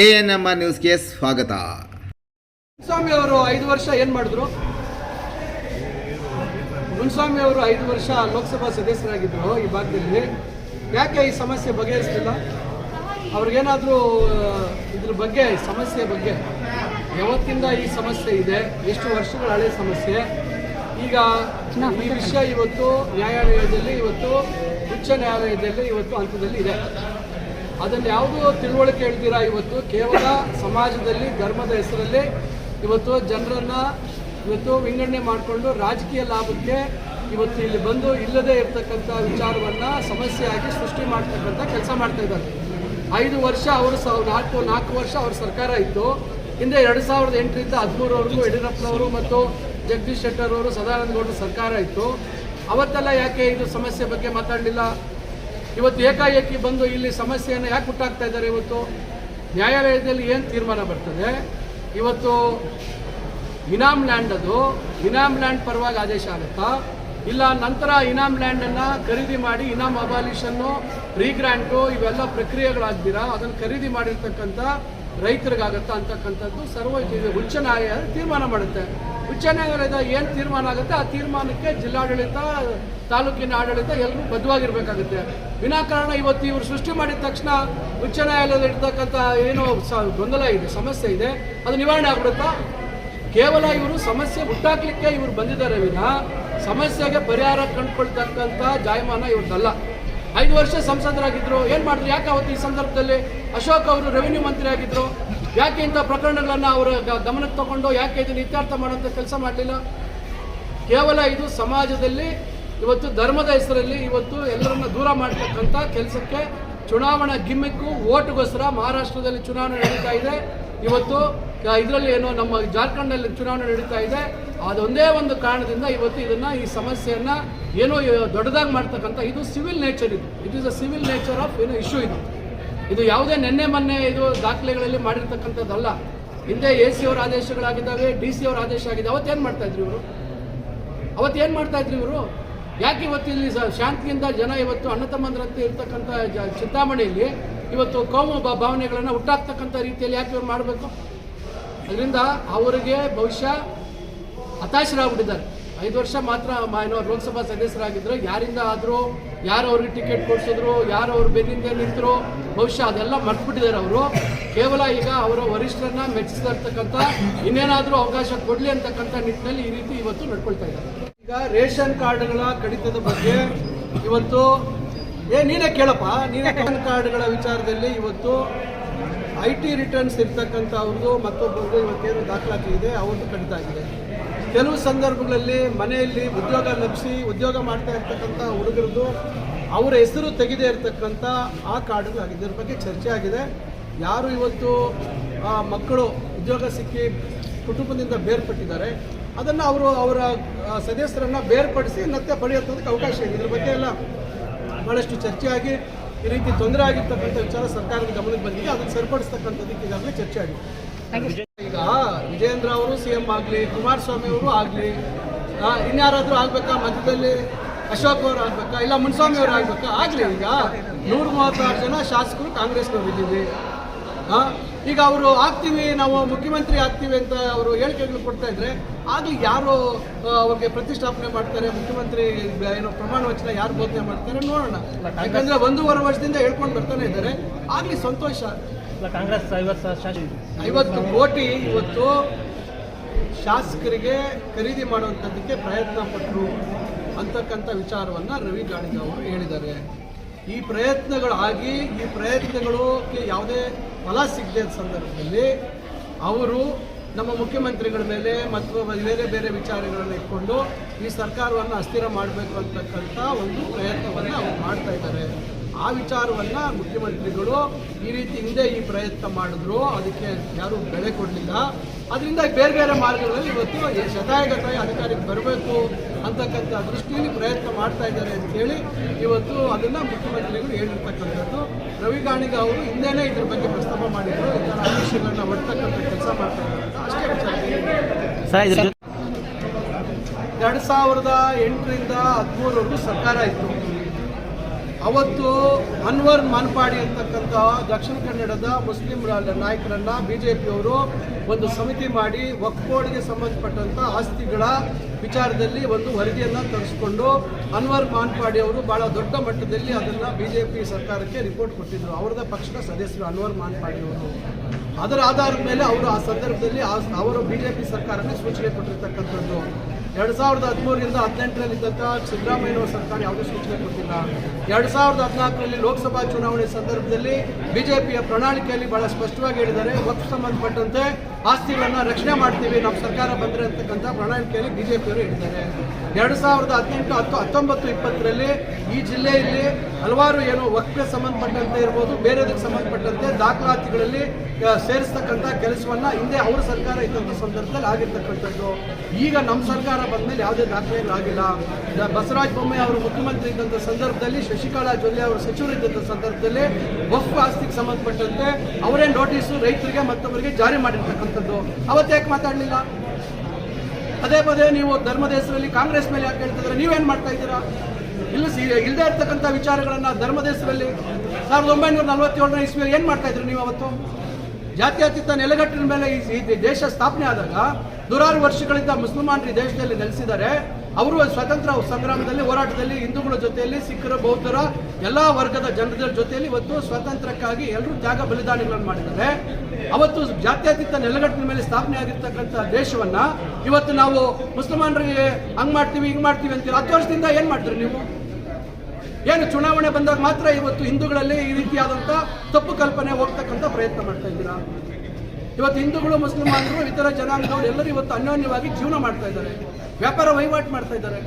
A N M R ನ್ಯೂಸ್ಗೆ ಸ್ವಾಗತ. ಮುನ್ಸ್ವಾಮಿ ಅವರು ಐದು ವರ್ಷ ಏನು ಮಾಡಿದ್ರು? ಮುನ್ಸ್ವಾಮಿ ಅವರು ಐದು ವರ್ಷ ಲೋಕಸಭಾ ಸದಸ್ಯರಾಗಿದ್ರು ಈ ಭಾಗದಲ್ಲಿ. ಯಾಕೆ ಈ ಸಮಸ್ಯೆ ಬಗೆಹರಿಸಲಿಲ್ಲ? ಅವ್ರಿಗೇನಾದರೂ ಇದ್ರ ಬಗ್ಗೆ, ಸಮಸ್ಯೆ ಬಗ್ಗೆ. ಯಾವತ್ತಿಂದ ಈ ಸಮಸ್ಯೆ ಇದೆ? ಎಷ್ಟು ವರ್ಷಗಳ ಹಳೆ ಸಮಸ್ಯೆ? ಈಗ ಈ ವಿಷಯ ಇವತ್ತು ನ್ಯಾಯಾಲಯದಲ್ಲಿ, ಇವತ್ತು ಉಚ್ಚ ನ್ಯಾಯಾಲಯದಲ್ಲಿ, ಇವತ್ತು ಹಂತದಲ್ಲಿ ಇದೆ. ಅದನ್ನು ಯಾವುದೂ ತಿಳುವಳಿಕೆ ಹೇಳ್ತೀರಾ ಇವತ್ತು? ಕೇವಲ ಸಮಾಜದಲ್ಲಿ, ಧರ್ಮದ ಹೆಸರಲ್ಲಿ ಇವತ್ತು ಜನರನ್ನ ಇವತ್ತು ವಿಂಗಡಣೆ ಮಾಡಿಕೊಂಡು ರಾಜಕೀಯ ಲಾಭಕ್ಕೆ ಇವತ್ತು ಇಲ್ಲಿ ಬಂದು ಇಲ್ಲದೇ ಇರತಕ್ಕಂಥ ವಿಚಾರವನ್ನ ಸಮಸ್ಯೆಯಾಗಿ ಸೃಷ್ಟಿ ಮಾಡ್ತಕ್ಕಂಥ ಕೆಲಸ ಮಾಡ್ತಾ ಇದ್ದಾರೆ. ಐದು ವರ್ಷ ಅವರು ಸ ನಾಲ್ಕು ನಾಲ್ಕು ವರ್ಷ ಅವ್ರ ಸರ್ಕಾರ ಇತ್ತು. ಹಿಂದೆ ಎರಡು ಸಾವಿರದ ಎಂಟರಿಂದ ಹದಿಮೂರವರೆಗೂ ಯಡಿಯೂರಪ್ಪನವರು ಮತ್ತು ಜಗದೀಶ್ ಶೆಟ್ಟರ್ ಅವರು ಸದಾನಂದ ಗೌಡರ ಸರ್ಕಾರ ಇತ್ತು. ಅವತ್ತೆಲ್ಲ ಯಾಕೆ ಇದು ಸಮಸ್ಯೆ ಬಗ್ಗೆ ಮಾತಾಡಲಿಲ್ಲ? ಇವತ್ತು ಏಕಾಏಕಿ ಬಂದು ಇಲ್ಲಿ ಸಮಸ್ಯೆಯನ್ನು ಯಾಕೆ ಹುಟ್ಟಾಗ್ತಾ ಇದ್ದಾರೆ ಇವತ್ತು? ನ್ಯಾಯಾಲಯದಲ್ಲಿ ಏನು ತೀರ್ಮಾನ ಬರ್ತದೆ? ಇವತ್ತು ಇನಾಮ್ ಲ್ಯಾಂಡ್ ಅದು. ಇನಾಮ್ ಲ್ಯಾಂಡ್ ಪರವಾಗಿ ಆದೇಶ ಆಗುತ್ತಾ? ಇಲ್ಲ ನಂತರ ಇನಾಮ್ ಲ್ಯಾಂಡನ್ನು ಖರೀದಿ ಮಾಡಿ ಇನಾಮ್ ಅಬಾಲಿಷನ್ನು, ರೀಗ್ರ್ಯಾಂಟು ಇವೆಲ್ಲ ಪ್ರಕ್ರಿಯೆಗಳಾಗ್ದಿರಾ? ಅದನ್ನು ಖರೀದಿ ಮಾಡಿರ್ತಕ್ಕಂಥ ರೈತರಿಗಾಗತ್ತಾ ಅಂತಕ್ಕಂಥದ್ದು ಸರ್ವ ಉಚ್ಚ ನ್ಯಾಯಾಲಯ ತೀರ್ಮಾನ ಮಾಡುತ್ತೆ. ಉಚ್ಚ ನ್ಯಾಯಾಲಯದ ಏನು ತೀರ್ಮಾನ ಆಗುತ್ತೆ, ಆ ತೀರ್ಮಾನಕ್ಕೆ ಜಿಲ್ಲಾಡಳಿತ, ತಾಲೂಕಿನ ಆಡಳಿತ ಎಲ್ಲರೂ ಬದ್ಧವಾಗಿರ್ಬೇಕಾಗುತ್ತೆ. ವಿನಾಕಾರಣ ಇವತ್ತು ಇವರು ಸೃಷ್ಟಿ ಮಾಡಿದ ತಕ್ಷಣ ಉಚ್ಚ ನ್ಯಾಯಾಲಯದಲ್ಲಿ ಇರ್ತಕ್ಕಂಥ ಏನೋ ಗೊಂದಲ ಇದೆ, ಸಮಸ್ಯೆ ಇದೆ. ಅದು ನಿವಾರಣೆ ಆಗ್ಬಿಡುತ್ತಾ? ಕೇವಲ ಇವರು ಸಮಸ್ಯೆ ಹುಟ್ಟಾಕ್ಲಿಕ್ಕೆ ಇವರು ಬಂದಿದ್ದಾರೆ ವಿನ, ಸಮಸ್ಯೆಗೆ ಪರಿಹಾರ ಕಂಡುಕೊಳ್ತಕ್ಕಂಥ ಜಾಯಮಾನ ಇವ್ರದ್ದಲ್ಲ. ಐದು ವರ್ಷ ಸಂಸದರಾಗಿದ್ದರು ಏನು ಮಾಡಿದ್ರು? ಯಾಕೆ ಅವತ್ತು ಈ ಸಂದರ್ಭದಲ್ಲಿ ಅಶೋಕ್ ಅವರು ರೆವಿನ್ಯೂ ಮಂತ್ರಿ ಆಗಿದ್ದರು ಯಾಕೆ ಇಂಥ ಪ್ರಕರಣಗಳನ್ನು ಅವರ ಗಮನಕ್ಕೆ ತಗೊಂಡು ಯಾಕೆ ಇದನ್ನು ಇತ್ಯರ್ಥ ಮಾಡೋಂಥ ಕೆಲಸ ಮಾಡಲಿಲ್ಲ? ಕೇವಲ ಇದು ಸಮಾಜದಲ್ಲಿ ಇವತ್ತು ಧರ್ಮದ ಹೆಸರಲ್ಲಿ ಇವತ್ತು ಎಲ್ಲರನ್ನ ದೂರ ಮಾಡತಕ್ಕಂಥ ಕೆಲಸಕ್ಕೆ ಚುನಾವಣಾ ಗಿಮ್ಮಿಕ್ಕು ಓಟ್ಗೋಸ್ಕರ ಮಹಾರಾಷ್ಟ್ರದಲ್ಲಿ ಚುನಾವಣೆ ನಡೀತಾ ಇದೆ. ಇವತ್ತು ಇದರಲ್ಲಿ ಏನೋ ನಮ್ಮ ಜಾರ್ಖಂಡ್ನಲ್ಲಿ ಚುನಾವಣೆ ನಡೀತಾ ಇದೆ. ಅದೊಂದೇ ಒಂದು ಕಾರಣದಿಂದ ಇವತ್ತು ಇದನ್ನು ಈ ಸಮಸ್ಯೆಯನ್ನ ಏನೋ ದೊಡ್ಡದಾಗಿ ಮಾಡ್ತಕ್ಕಂಥ, ಇದು ಸಿವಿಲ್ ನೇಚರ್ ಇದು. It is a civil nature of ಏನೋ ಇಶ್ಯೂ ಇದು. ಇದು ಯಾವುದೇ ನಿನ್ನೆ ಮೊನ್ನೆ ಇದು ದಾಖಲೆಗಳಲ್ಲಿ ಮಾಡಿರ್ತಕ್ಕಂಥದ್ದಲ್ಲ. ಹಿಂದೆ ಎ ಸಿ ಅವರ ಆದೇಶಗಳಾಗಿದ್ದಾವೆ ಡಿ ಸಿ ಅವರ ಆದೇಶ ಆಗಿದೆ. ಅವತ್ತೇನು ಮಾಡ್ತಾ ಇದ್ರು ಇವರು? ಅವತ್ತೇನು ಮಾಡ್ತಾ ಇದ್ರು ಇವರು? ಯಾಕೆ ಇವತ್ತು ಇಲ್ಲಿ ಶಾಂತಿಯಿಂದ ಜನ ಇವತ್ತು ಅಣ್ಣ ತಮ್ಮಂದ್ರಂತೆ ಇರ್ತಕ್ಕಂಥ ಚಿಂತಾಮಣಿಯಲ್ಲಿ ಇವತ್ತು ಕೋಮು ಭಾವನೆಗಳನ್ನು ಹುಟ್ಟಾಕ್ತಕ್ಕಂಥ ರೀತಿಯಲ್ಲಿ ಯಾಕೆ ಇವ್ರು ಮಾಡಬೇಕು? ಅದರಿಂದ ಅವರಿಗೆ ಬಹುಶಃ ಹತಾಶರಾಗ್ಬಿಟ್ಟಿದ್ದಾರೆ. ಐದು ವರ್ಷ ಮಾತ್ರ ಲೋಕಸಭಾ ಸದಸ್ಯರಾಗಿದ್ದರು ಯಾರಿಂದ ಆದರೂ, ಯಾರು ಅವ್ರಿಗೆ ಟಿಕೆಟ್ ಕೊಡಿಸಿದ್ರು, ಯಾರು ಅವ್ರ ಬೆನ್ನಿಂದ ನಿಂತರು, ಬಹುಶಃ ಅದೆಲ್ಲ ಮರ್ತ್ಬಿಟ್ಟಿದ್ದಾರೆ ಅವರು. ಕೇವಲ ಈಗ ಅವರ ವರಿಷ್ಠರನ್ನ ಮೆಚ್ಚಿಸ್ತಾ ಇರ್ತಕ್ಕಂಥ ಇನ್ನೇನಾದರೂ ಅವಕಾಶ ಕೊಡಲಿ ಅಂತಕ್ಕಂಥ ನಿಟ್ಟಿನಲ್ಲಿ ಈ ರೀತಿ ಇವತ್ತು ನಡ್ಕೊಳ್ತಾ ಇದ್ದಾರೆ. ಈಗ ರೇಷನ್ ಕಾರ್ಡ್ಗಳ ಕಡಿತದ ಬಗ್ಗೆ ಇವತ್ತು ಏ, ನೀನೇ ಕೇಳಪ್ಪ. ನೀನೇ ರೇಷನ್ ಕಾರ್ಡ್ಗಳ ವಿಚಾರದಲ್ಲಿ ಇವತ್ತು ಐ ಟಿ ರಿಟರ್ನ್ಸ್ ಇರ್ತಕ್ಕಂಥ ಅವ್ರದ್ದು ಮತ್ತೊಬ್ಬರದ್ದು ಇವತ್ತೇನು ದಾಖಲಾತಿ ಇದೆ, ಅವ್ರದ್ದು ಕಡಿತ ಆಗಿದೆ. ಕೆಲವು ಸಂದರ್ಭಗಳಲ್ಲಿ ಮನೆಯಲ್ಲಿ ಉದ್ಯೋಗ ಲಭಿಸಿ ಉದ್ಯೋಗ ಮಾಡ್ತಾ ಇರ್ತಕ್ಕಂಥ ಹುಡುಗರದ್ದು ಅವರ ಹೆಸರು ತೆಗೆದೇ ಇರತಕ್ಕಂಥ ಆ ಕಾರ್ಡ್ಗಳಾಗಿದೆ ಇದ್ರ ಬಗ್ಗೆ ಚರ್ಚೆ ಆಗಿದೆ. ಯಾರು ಇವತ್ತು ಮಕ್ಕಳು ಉದ್ಯೋಗ ಸಿಕ್ಕಿ ಕುಟುಂಬದಿಂದ ಬೇರ್ಪಟ್ಟಿದ್ದಾರೆ, ಅದನ್ನು ಅವರು ಅವರ ಸದಸ್ಯರನ್ನು ಬೇರ್ಪಡಿಸಿ ಮತ್ತೆ ಪಡೆಯುತ್ತದಕ್ಕೆ ಅವಕಾಶ ಇದೆ. ಇದ್ರ ಬಗ್ಗೆ ಎಲ್ಲ ಭಾಳಷ್ಟು ಚರ್ಚೆಯಾಗಿ ಈ ರೀತಿ ತೊಂದರೆ ಆಗಿರ್ತಕ್ಕಂಥ ವಿಚಾರ ಸರ್ಕಾರದ ಗಮನಕ್ಕೆ ಬಂದಿದೆ. ಅದನ್ನು ಸರಿಪಡಿಸ್ತಕ್ಕಂಥದ್ದಕ್ಕೆ ಈಗಾಗಲೇ ಚರ್ಚೆ ಆಗಿದೆ. ಈಗ ವಿಜೇಂದ್ರ ಅವರು ಸಿ ಎಂ ಆಗಲಿ, ಕುಮಾರಸ್ವಾಮಿ ಅವರು ಆಗಲಿ ಇನ್ಯಾರಾದರೂ ಆಗ್ಬೇಕಾ? ಮಧ್ಯದಲ್ಲಿ ಅಶೋಕ್ ಅವರು ಆಗ್ಬೇಕಾ? ಇಲ್ಲ, ಮುನ್ಸ್ವಾಮಿ ಅವರು ಆಗ್ಬೇಕಾ? ಆಗಲಿ ಈಗ. ನೂರ ಮೂವತ್ತಾರು ಜನ ಶಾಸಕರು ಕಾಂಗ್ರೆಸ್ನವ್ರು ಇದ್ದೀವಿ ಹಾಂ ಈಗ ಅವರು ಆಗ್ತೀವಿ, ನಾವು ಮುಖ್ಯಮಂತ್ರಿ ಆಗ್ತೀವಿ ಅಂತ ಅವರು ಹೇಳಿಕೆಗಳು ಕೊಡ್ತಾ ಇದ್ರೆ ಆಗಲಿ ಯಾರು ಅವ್ರಿಗೆ ಪ್ರತಿಷ್ಠಾಪನೆ ಮಾಡ್ತಾರೆ? ಮುಖ್ಯಮಂತ್ರಿ ಏನೋ ಪ್ರಮಾಣ ವಚನ ಯಾರು ಬೋಧನೆ ಮಾಡ್ತಾರೆ? ನೋಡೋಣ. ಯಾಕಂದ್ರೆ ಒಂದೂವರೆ ವರ್ಷದಿಂದ ಹೇಳ್ಕೊಂಡು ಬರ್ತಾನೆ ಇದ್ದಾರೆ. ಆಗಲಿ, ಸಂತೋಷ. ಕಾಂಗ್ರೆಸ್ ಐವತ್ತು ಕೋಟಿ ಇವತ್ತು ಶಾಸಕರಿಗೆ ಖರೀದಿ ಮಾಡುವಂಥದ್ದಕ್ಕೆ ಪ್ರಯತ್ನ ಪಟ್ಟರು ಅಂತಕ್ಕಂಥ ವಿಚಾರವನ್ನು ರವಿ ಗಾಣಿಗ ಅವರು ಹೇಳಿದ್ದಾರೆ. ಈ ಪ್ರಯತ್ನಗಳಾಗಿ, ಈ ಪ್ರಯತ್ನಗಳಿಗೆ ಯಾವುದೇ ಫಲ ಸಿಗದ ಸಂದರ್ಭದಲ್ಲಿ ಅವರು ನಮ್ಮ ಮುಖ್ಯಮಂತ್ರಿಗಳ ಮೇಲೆ ಮತ್ತು ಬೇರೆ ಬೇರೆ ವಿಚಾರಗಳನ್ನು ಇಟ್ಕೊಂಡು ಈ ಸರ್ಕಾರವನ್ನು ಅಸ್ಥಿರ ಮಾಡಬೇಕು ಅಂತಕ್ಕಂಥ ಒಂದು ಪ್ರಯತ್ನವನ್ನು ಅವರು ಮಾಡ್ತಾ ಇದ್ದಾರೆ. ಆ ವಿಚಾರವನ್ನ ಮುಖ್ಯಮಂತ್ರಿಗಳು ಈ ರೀತಿ ಹಿಂದೆ ಈ ಪ್ರಯತ್ನ ಮಾಡಿದ್ರು. ಅದಕ್ಕೆ ಯಾರು ಬೆಲೆ ಕೊಡಲಿಲ್ಲ. ಅದರಿಂದ ಬೇರೆ ಬೇರೆ ಮಾರ್ಗಗಳಲ್ಲಿ ಇವತ್ತು ಈ ಶತಾಯಗತಾಯ ಅಧಿಕಾರಿಗೆ ಬರಬೇಕು ಅಂತಕ್ಕಂಥ ದೃಷ್ಟಿಯಲ್ಲಿ ಪ್ರಯತ್ನ ಮಾಡ್ತಾ ಇದ್ದಾರೆ ಅಂತ ಹೇಳಿ ಇವತ್ತು ಅದನ್ನ ಮುಖ್ಯಮಂತ್ರಿಗಳು ಹೇಳಿರ್ತಕ್ಕಂಥದ್ದು. ರವಿ ಗಾಣಿಗ ಅವರು ಹಿಂದೆನೇ ಇದ್ರ ಬಗ್ಗೆ ಪ್ರಸ್ತಾಪ ಮಾಡಿದ್ರು. ಈ ಥರ ಆದೇಶಗಳನ್ನ ಹೊಡ್ತಕ್ಕಂಥ ಕೆಲಸ ಮಾಡ್ತಾ ಇದ್ದಾರೆ ಅಷ್ಟೇ ವಿಚಾರ ಜೊತೆ ಎರಡು ಸಾವಿರದ ಎಂಟರಿಂದ ಹದಿಮೂರವರೆಗೂ ಸರ್ಕಾರ ಇತ್ತು. ಅವತ್ತು ಅನ್ವರ್ ಮಾನ್ಪಾಡಿ ಅಂತಕ್ಕಂಥ ದಕ್ಷಿಣ ಕನ್ನಡದ ಮುಸ್ಲಿಂ ನಾಯಕರನ್ನು ಬಿ ಜೆ ಪಿಯವರು ಒಂದು ಸಮಿತಿ ಮಾಡಿ ಒಕ್ಕೋಡ್ಗೆ ಸಂಬಂಧಪಟ್ಟಂತ ಆಸ್ತಿಗಳ ವಿಚಾರದಲ್ಲಿ ಒಂದು ವರದಿಯನ್ನು ತರಿಸ್ಕೊಂಡು ಅನ್ವರ್ ಮಾನ್ಪಾಡಿ ಅವರು ಬಹಳ ದೊಡ್ಡ ಮಟ್ಟದಲ್ಲಿ ಅದನ್ನ ಬಿಜೆಪಿ ಸರ್ಕಾರಕ್ಕೆ ರಿಪೋರ್ಟ್ ಕೊಟ್ಟಿದ್ರು. ಅವರದ ಪಕ್ಷದ ಸದಸ್ಯರು ಅನ್ವರ್ ಮಾನ್ಪಾಡಿ ಅವರು. ಅದರ ಆಧಾರದ ಮೇಲೆ ಅವರು ಆ ಸಂದರ್ಭದಲ್ಲಿ ಅವರು ಬಿಜೆಪಿ ಸರ್ಕಾರಕ್ಕೆ ಸೂಚನೆ ಕೊಟ್ಟಿರ್ತಕ್ಕಂಥದ್ದು. ಎರಡು ಸಾವಿರದ ಹದಿಮೂರರಿಂದ ಹದಿನೆಂಟರಲ್ಲಿ ಸಿದ್ದರಾಮಯ್ಯ ಅವರ ಸರ್ಕಾರ ಯಾವುದೇ ಸೂಚನೆ ಕೊಟ್ಟಿಲ್ಲ. ಎರಡು ಸಾವಿರದ ಹದಿನಾಲ್ಕರಲ್ಲಿ ಲೋಕಸಭಾ ಚುನಾವಣೆ ಸಂದರ್ಭದಲ್ಲಿ ಬಿಜೆಪಿಯ ಪ್ರಣಾಳಿಕೆಯಲ್ಲಿ ಬಹಳ ಸ್ಪಷ್ಟವಾಗಿ ಹೇಳಿದ್ದಾರೆ. ವಕ್ಫ್ ಸಂಬಂಧಪಟ್ಟಂತೆ ಆಸ್ತಿಗಳನ್ನ ರಕ್ಷಣೆ ಮಾಡ್ತೀವಿ ನಮ್ಮ ಸರ್ಕಾರ ಬಂದರೆ ಅಂತಕ್ಕಂಥ ಪ್ರಣಾಳಿಕೆಯಲ್ಲಿ ಬಿಜೆಪಿಯವರು ಹೇಳಿದ್ದಾರೆ ಎರಡು ಸಾವಿರದ ಹದಿನೆಂಟು ಹತ್ತು ಹತ್ತೊಂಬತ್ತು ಇಪ್ಪತ್ತರಲ್ಲಿ ಈ ಜಿಲ್ಲೆಯಲ್ಲಿ ಹಲವಾರು ಏನು ವಕ್ಕೆ ಸಂಬಂಧಪಟ್ಟಂತೆ ಇರ್ಬೋದು, ಬೇರೆದಕ್ಕೆ ಸಂಬಂಧಪಟ್ಟಂತೆ ದಾಖಲಾತಿಗಳಲ್ಲಿ ಸೇರಿಸ್ತಕ್ಕಂಥ ಕೆಲಸವನ್ನು ಹಿಂದೆ ಅವರ ಸರ್ಕಾರ ಇದ್ದಂಥ ಸಂದರ್ಭದಲ್ಲಿ ಆಗಿರ್ತಕ್ಕಂಥದ್ದು. ಈಗ ನಮ್ಮ ಸರ್ಕಾರ ಬಂದ್ಮೇಲೆ ಯಾವುದೇ ದಾಖಲೆಗಳಾಗಿಲ್ಲ. ಬಸವರಾಜ ಬೊಮ್ಮಾಯಿ ಅವರು ಮುಖ್ಯಮಂತ್ರಿ ಇದ್ದಂಥ ಸಂದರ್ಭದಲ್ಲಿ, ಶಶಿಕಲಾ ಜೊಲ್ಲೆ ಅವರು ಸಚಿವರು ಇದ್ದಂಥ ಸಂದರ್ಭದಲ್ಲಿ ವಕ್ಫ್ ಆಸ್ತಿಗೆ ಸಂಬಂಧಪಟ್ಟಂತೆ ಅವರೇ ನೋಟಿಸು ರೈತರಿಗೆ ಮತ್ತೊಬ್ಬರಿಗೆ ಜಾರಿ ಮಾಡಿರ್ತಕ್ಕಂಥದ್ದು ಯಾಕೆ ಮಾತಾಡಲಿಲ್ಲ? ಪದೇ ಪದೇ ನೀವು ಧರ್ಮದ ಹೆಸರಲ್ಲಿ ಕಾಂಗ್ರೆಸ್ ಮೇಲೆ ಯಾಕೆ ಹೇಳ್ತಿದ್ರೆ ನೀವೇನು ಮಾಡ್ತಾ ಇದ್ದೀರಾ? ಇಲ್ಲ ಇಲ್ಲದೆ ಇರ್ತಕ್ಕಂಥ ವಿಚಾರಗಳನ್ನು ಧರ್ಮದ ಹೆಸರಲ್ಲಿ ಸಾವಿರದ ಒಂಬೈನೂರ ನಲವತ್ತೇಳನೇ ಇಸ್ವಿಯಲ್ಲಿ ಏನು ಮಾಡ್ತಾ ಇದ್ರಿ ನೀವು ಅವತ್ತು? ಜಾತ್ಯತೀತ ನೆಲೆಗಟ್ಟಿನ ಮೇಲೆ ಈ ದೇಶ ಸ್ಥಾಪನೆ ಆದಾಗ ನೂರಾರು ವರ್ಷಗಳಿಂದ ಮುಸಲ್ಮಾನರು ಈ ದೇಶದಲ್ಲಿ ನೆಲೆಸಿದ್ದಾರೆ. ಅವರು ಸ್ವತಂತ್ರ ಸಂಗ್ರಾಮದಲ್ಲಿ, ಹೋರಾಟದಲ್ಲಿ ಹಿಂದೂಗಳ ಜೊತೆಯಲ್ಲಿ ಸಿಖ್ಖರ, ಬೌದ್ಧರ, ಎಲ್ಲ ವರ್ಗದ ಜನರ ಜೊತೆಯಲ್ಲಿ ಇವತ್ತು ಸ್ವಾತಂತ್ರ್ಯಕ್ಕಾಗಿ ಎಲ್ಲರೂ ತ್ಯಾಗ ಬಲಿದಾನಗಳನ್ನು ಮಾಡಿದ್ದಾರೆ. ಅವತ್ತು ಜಾತ್ಯತೀತ ನೆಲಗಟ್ಟಿನ ಮೇಲೆ ಸ್ಥಾಪನೆ ಆಗಿರ್ತಕ್ಕಂಥ ದೇಶವನ್ನ ಇವತ್ತು ನಾವು ಮುಸಲ್ಮಾನರಿಗೆ ಹಂಗ್ ಮಾಡ್ತೀವಿ, ಹಿಂಗ್ ಮಾಡ್ತೀವಿ ಅಂತೀವಿ ಹತ್ತು ವರ್ಷದಿಂದ ಏನ್ ಮಾಡ್ತೀರಿ ನೀವು? ಏನು ಚುನಾವಣೆ ಬಂದಾಗ ಮಾತ್ರ ಇವತ್ತು ಹಿಂದೂಗಳಲ್ಲಿ ಈ ರೀತಿಯಾದಂಥ ತಪ್ಪು ಕಲ್ಪನೆ ಹೋಗ್ತಕ್ಕಂಥ ಪ್ರಯತ್ನ ಮಾಡ್ತಾ ಇದ್ದೀರಾ? ಇವತ್ತು ಹಿಂದೂಗಳು, ಮುಸ್ಲಿಮಾನರು, ಇತರ ಜನಾಂಗದವರು ಎಲ್ಲರೂ ಇವತ್ತು ಅನ್ಯೋನ್ಯವಾಗಿ ಜೀವನ ಮಾಡ್ತಾ ಇದ್ದಾರೆ. ವ್ಯಾಪಾರ ವಹಿವಾಟು ಮಾಡ್ತಾ ಇದ್ದಾರೆ.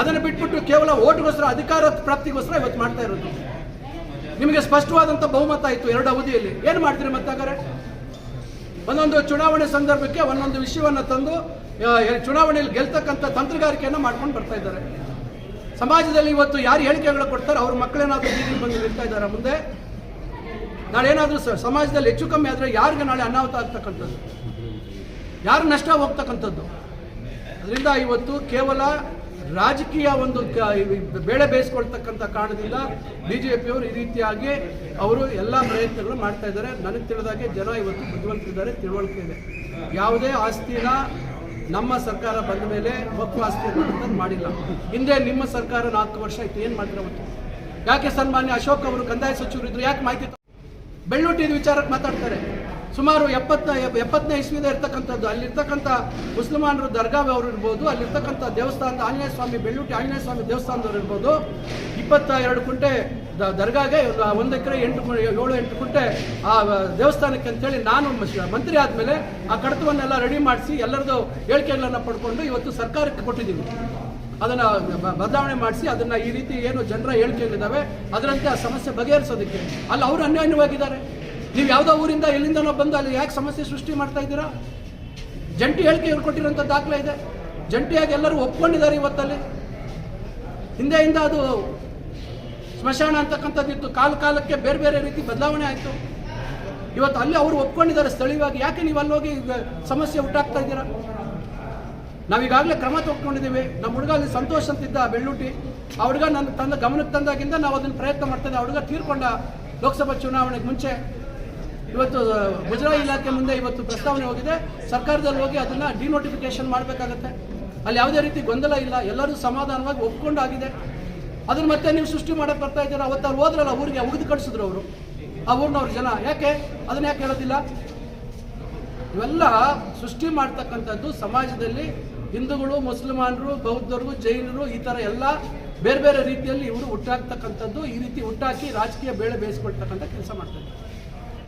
ಅದನ್ನು ಬಿಟ್ಬಿಟ್ಟು ಕೇವಲ ಓಟ್ಗೋಸ್ಕರ, ಅಧಿಕಾರ ಪ್ರಾಪ್ತಿಗೋಸ್ಕರ ಇವತ್ತು ಮಾಡ್ತಾ ಇರೋದು. ನಿಮಗೆ ಸ್ಪಷ್ಟವಾದಂಥ ಬಹುಮತ ಇತ್ತು ಎರಡು ಅವಧಿಯಲ್ಲಿ. ಏನು ಮಾಡ್ತೀರಿ ಮತ್ತಾಗಾರೆ ಒಂದೊಂದು ಚುನಾವಣೆ ಸಂದರ್ಭಕ್ಕೆ ಒಂದೊಂದು ವಿಷಯವನ್ನು ತಂದು ಚುನಾವಣೆಯಲ್ಲಿ ಗೆಲ್ತಕ್ಕಂಥ ತಂತ್ರಗಾರಿಕೆಯನ್ನು ಮಾಡ್ಕೊಂಡು ಬರ್ತಾ ಇದ್ದಾರೆ. ಸಮಾಜದಲ್ಲಿ ಇವತ್ತು ಯಾರು ಹೇಳಿಕೆಗಳು ಕೊಡ್ತಾರೆ ಅವ್ರ ಮಕ್ಕಳೇನಾದರೂ ಬೀದಿ ಬಂದು ನಿಲ್ತಾ ಇದ್ದಾರೆ ಮುಂದೆ? ನಾಳೆ ಏನಾದರೂ ಸಮಾಜದಲ್ಲಿ ಹೆಚ್ಚು ಕಮ್ಮಿ ಆದರೆ ಯಾರಿಗೆ ನಾಳೆ ಅನಾಹುತ ಆಗ್ತಕ್ಕಂಥದ್ದು? ಯಾರು ನಷ್ಟ ಹೋಗ್ತಕ್ಕಂಥದ್ದು? ಅದರಿಂದ ಇವತ್ತು ಕೇವಲ ರಾಜಕೀಯ ಒಂದು ಬೇಳೆ ಬೇಯಿಸ್ಕೊಳ್ತಕ್ಕಂಥ ಕಾರಣದಿಂದ ಬಿ ಜೆ ಪಿಯವರು ಈ ರೀತಿಯಾಗಿ ಅವರು ಎಲ್ಲ ಪ್ರಯತ್ನಗಳು ಮಾಡ್ತಾ ಇದ್ದಾರೆ. ನನಗೆ ತಿಳಿದಾಗೆ ಜನ ಇವತ್ತು ಬುದ್ಧಿವಂತಿದ್ದಾರೆ, ತಿಳುವಳಿಕೆ ಇದೆ. ಯಾವುದೇ ಆಸ್ತಿನ ನಮ್ಮ ಸರ್ಕಾರ ಬಂದ ಮೇಲೆ ಮಕ್ಕಳು ಆಸ್ತಿ ಮಾಡಿಲ್ಲ. ಹಿಂದೆ ನಿಮ್ಮ ಸರ್ಕಾರ ನಾಲ್ಕು ವರ್ಷ ಆಯ್ತು, ಏನು ಮಾಡಿದ್ರೆ ಅವತ್ತು? ಯಾಕೆ ಸನ್ಮಾನ್ಯ ಅಶೋಕ್ ಅವರು ಕಂದಾಯ ಸಚಿವರು ಇದ್ರು, ಯಾಕೆ ಮಾಹಿತಿ ಬೆಳ್ಳುಟ್ಟಿದ ವಿಚಾರಕ್ಕೆ ಮಾತಾಡ್ತಾರೆ? ಸುಮಾರು ಎಪ್ಪತ್ತ ಎಪ್ಪತ್ತನೇ ಇಸ್ವಿದ ಇರ್ತಕ್ಕಂಥದ್ದು. ಅಲ್ಲಿರ್ತಕ್ಕಂಥ ಮುಸ್ಲಿಮಾನರು ದರ್ಗಾ ಅವರು ಇರ್ಬೋದು, ಅಲ್ಲಿರ್ತಕ್ಕಂಥ ದೇವಸ್ಥಾನದ ಆಂಜನೇಯ ಸ್ವಾಮಿ ಬೆಳ್ಳೂಟಿ ಆಂಜನೇಯ ಸ್ವಾಮಿ ದೇವಸ್ಥಾನದವ್ರು ಇರ್ಬೋದು. ಇಪ್ಪತ್ತ ಎರಡು ಕುಂಟೆ ದರ್ಗಾಗೆ ಒಂದು ಎಕರೆ ಎಂಟು ಏಳು ಎಂಟು ಕುಂಟೆ ಆ ದೇವಸ್ಥಾನಕ್ಕೆ ಅಂತೇಳಿ ನಾನು ಮಂತ್ರಿ ಆದಮೇಲೆ ಆ ಕಡತವನ್ನೆಲ್ಲ ರೆಡಿ ಮಾಡಿಸಿ ಎಲ್ಲರದು ಹೇಳಿಕೆಗಳನ್ನು ಪಡ್ಕೊಂಡು ಇವತ್ತು ಸರ್ಕಾರಕ್ಕೆ ಕೊಟ್ಟಿದ್ದೀವಿ ಅದನ್ನು ಬದಲಾವಣೆ ಮಾಡಿಸಿ ಅದನ್ನು ಈ ರೀತಿ ಏನು ಜನರ ಹೇಳಿಕೆಗಳಿದ್ದಾವೆ, ಅದರಂತೆ ಆ ಸಮಸ್ಯೆ ಬಗೆಹರಿಸೋದಕ್ಕೆ. ಅಲ್ಲಿ, ಅವರು ಅನ್ಯಾಯವಾಗಿದ್ದಾರೆ. ನೀವು ಯಾವುದೋ ಊರಿಂದ ಎಲ್ಲಿಂದನೋ ಬಂದು ಅಲ್ಲಿ ಯಾಕೆ ಸಮಸ್ಯೆ ಸೃಷ್ಟಿ ಮಾಡ್ತಾ ಇದ್ದೀರಾ? ಜಂಟಿ ಹೇಳಿಕೆ ಇವ್ರು ದಾಖಲೆ ಇದೆ. ಜಂಟಿಯಾಗಿ ಎಲ್ಲರೂ ಒಪ್ಕೊಂಡಿದ್ದಾರೆ ಇವತ್ತಲ್ಲಿ. ಹಿಂದೆಯಿಂದ ಅದು ಸ್ಮಶಾನ ಅಂತಕ್ಕಂಥದ್ದಿತ್ತು. ಕಾಲ ಕಾಲಕ್ಕೆ ಬೇರೆ ಬೇರೆ ರೀತಿ ಬದಲಾವಣೆ ಆಯಿತು. ಇವತ್ತು ಅಲ್ಲಿ ಅವರು ಒಪ್ಕೊಂಡಿದ್ದಾರೆ ಸ್ಥಳೀಯವಾಗಿ. ಯಾಕೆ ನೀವು ಅಲ್ಲಿ ಹೋಗಿ ಸಮಸ್ಯೆ ಉಂಟಾಗ್ತಾ ಇದ್ದೀರಾ? ನಾವೀಗಾಗಲೇ ಕ್ರಮ ತೊಗೊಂಡಿದ್ದೀವಿ. ನಮ್ಮ ಹುಡುಗ ಅಲ್ಲಿ ಸಂತೋಷ ಅಂತಿದ್ದ ಬೆಳ್ಳೂಟಿ ಆ ಹುಡುಗ ನನ್ನ ತಂದ ಗಮನಕ್ಕೆ ತಂದಾಗಿಂದ ನಾವು ಅದನ್ನು ಪ್ರಯತ್ನ ಮಾಡ್ತೇವೆ ಆ ಹುಡುಗ ತೀರ್ಕೊಂಡ ಲೋಕಸಭಾ ಚುನಾವಣೆಗೆ ಮುಂಚೆ. ಇವತ್ತು ಮುಜರಾಯಿ ಇಲಾಖೆ ಮುಂದೆ ಇವತ್ತು ಪ್ರಸ್ತಾವನೆ ಹೋಗಿದೆ. ಸರ್ಕಾರದಲ್ಲಿ ಹೋಗಿ ಅದನ್ನು ಡಿನೋಟಿಫಿಕೇಶನ್ ಮಾಡಬೇಕಾಗತ್ತೆ. ಅಲ್ಲಿ ಯಾವುದೇ ರೀತಿ ಗೊಂದಲ ಇಲ್ಲ. ಎಲ್ಲರೂ ಸಮಾಧಾನವಾಗಿ ಒಪ್ಕೊಂಡಾಗಿದೆ. ಅದನ್ನ ಮತ್ತೆ ನೀವು ಸೃಷ್ಟಿ ಮಾಡಕ್ಕೆ ಬರ್ತಾ ಇದ್ದೀರಾ? ಅವತ್ತು ಅವ್ರು ಹೋದ್ರಲ್ಲ ಊರಿಗೆ ಉಗಿದು ಕಳಿಸಿದ್ರು ಅವರು. ಆ ಊರಿನವ್ರ ಜನ. ಯಾಕೆ? ಅದನ್ನ ಯಾಕೆ ಹೇಳೋದಿಲ್ಲ? ಇವೆಲ್ಲ ಸೃಷ್ಟಿ ಮಾಡ್ತಕ್ಕಂಥದ್ದು ಸಮಾಜದಲ್ಲಿ ಹಿಂದೂಗಳು ಮುಸಲ್ಮಾನರು ಬೌದ್ಧರು, ಜೈನರು, ಈ ಥರ ಎಲ್ಲ ಬೇರೆ ಬೇರೆ ರೀತಿಯಲ್ಲಿ ಇವರು ಹುಟ್ಟಾಕ್ತಕ್ಕಂಥದ್ದು. ಈ ರೀತಿ ಹುಟ್ಟಾಕಿ ರಾಜಕೀಯ ಬೇಳೆ ಬೇಯಿಸ್ಕೊಳ್ತಕ್ಕಂಥ ಕೆಲಸ ಮಾಡ್ತಾರೆ